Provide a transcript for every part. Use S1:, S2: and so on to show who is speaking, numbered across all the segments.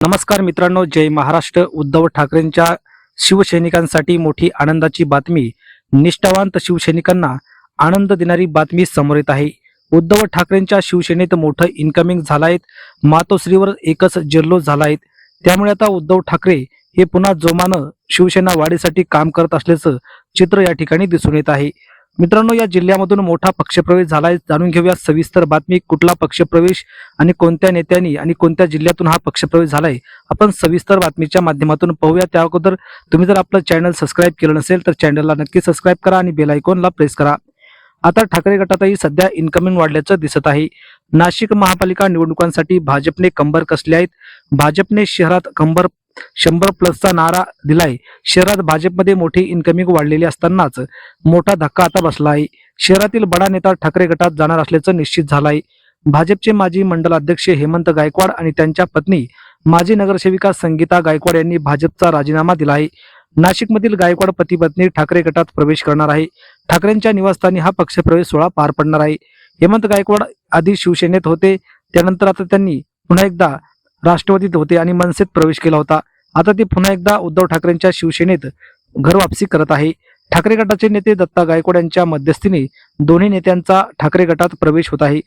S1: नमस्कार मित्रांनो जय महाराष्ट्र. उद्धव ठाकरेंच्या शिवसैनिकांसाठी मोठी आनंदाची बातमी. निष्ठावंत शिवसैनिकांना आनंद देणारी बातमी समोर येत आहे. उद्धव ठाकरेंच्या शिवसेनेत मोठं इन्कमिंग झालं मातोश्रीवर एकच जल्लोष झाला त्यामुळे आता उद्धव ठाकरे हे पुन्हा जोमानं शिवसेना वाढीसाठी काम करत असल्याचं चित्र या ठिकाणी दिसून येत आहे. मित्रांनो या जिल्ह्यामधून मोठा पक्षप्रवेश झालाय. जाणून घेऊया सविस्तर बातमी. कुठला पक्षप्रवेश आणि कोणत्या नेत्यांनी आणि कोणत्या जिल्ह्यातून हा पक्षप्रवेश झालाय? आपण सविस्तर बातमीच्या माध्यमातून पाहूया. त्या अगोदर तुम्ही जर आपलं चॅनल सबस्क्राईब केलं नसेल तर चॅनलला नक्की सबस्क्राईब करा आणि बेल आयकॉनला प्रेस करा. आता ठाकरे गटातही सध्या इन्कमिंग वाढल्याचं दिसत आहे. नाशिक महापालिका निवडणुकांसाठी भाजपने कंबर कसले आहेत? भाजपने शहरात कंबर शंभर प्लसचा नारा दिलाय. शहरात भाजपमध्ये मोठी इन्कमिंग वाढलेली असतानाच मोठा धक्का आता बसला आहे शहरातील बडा नेता ठाकरे गटात जाणार असल्याचं निश्चित झालाय. भाजपचे माजी मंडल अध्यक्ष हेमंत गायकवाड आणि त्यांच्या पत्नी माजी नगरसेविका संगीता गायकवाड यांनी भाजपचा राजीनामा दिला आहे नाशिकमधील गायकवाड पती पत्नी ठाकरे गटात प्रवेश करणार आहे. ठाकरेंच्या निवासस्थानी हा पक्षप्रवेश सोहळा पार पडणार आहे. हेमंत गायकवाड आधी शिवसेनेत होते त्यानंतर आता त्यांनी पुन्हा एकदा राष्ट्रवादीत होते आणि मनसेत प्रवेश केला होता. आता ते पुन्हा एकदा उद्धव ठाकरेंच्या शिवसेनेत घरवापसी करत आहे. ठाकरे गटाचे नेते दत्ता गायकवाड यांच्या मध्यस्थीने दोन्ही नेत्यांचा ठाकरे गटात प्रवेश होत आहे.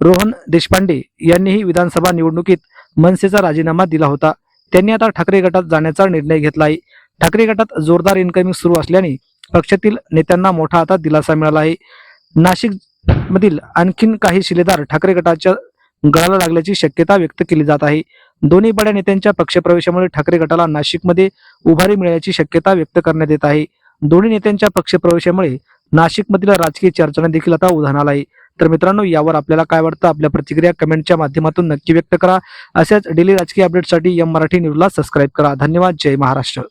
S1: रोहन देशपांडे यांनीही विधानसभा निवडणुकीत मनसेचा राजीनामा दिला होता. त्यांनी आता ठाकरे गटात जाण्याचा निर्णय घेतला आहे. ठाकरे गटात जोरदार इन्कमिंग सुरू असल्याने पक्षातील नेत्यांना मोठा आता दिलासा मिळाला आहे. नाशिक मधील आणखीन काही शिलेदार ठाकरे गटाच्या गळाला लागल्याची शक्यता व्यक्त केली जात आहे. दोन्ही बड्या नेत्यांच्या पक्षप्रवेशामुळे ठाकरे गटाला नाशिकमध्ये उभारी मिळण्याची शक्यता व्यक्त करण्यात येत आहे. दोन्ही नेत्यांच्या पक्षप्रवेशामुळे नाशिकमधील राजकीय चर्चांना देखील आता उधाण आला आहे तर मित्रांनो यावर आपल्याला काय वाटतं? आपल्या प्रतिक्रिया कमेंटच्या माध्यमातून नक्की व्यक्त करा. अशाच डेली राजकीय अपडेटसाठी एम मराठी न्यूजला सबस्क्राईब करा. धन्यवाद. जय महाराष्ट्र.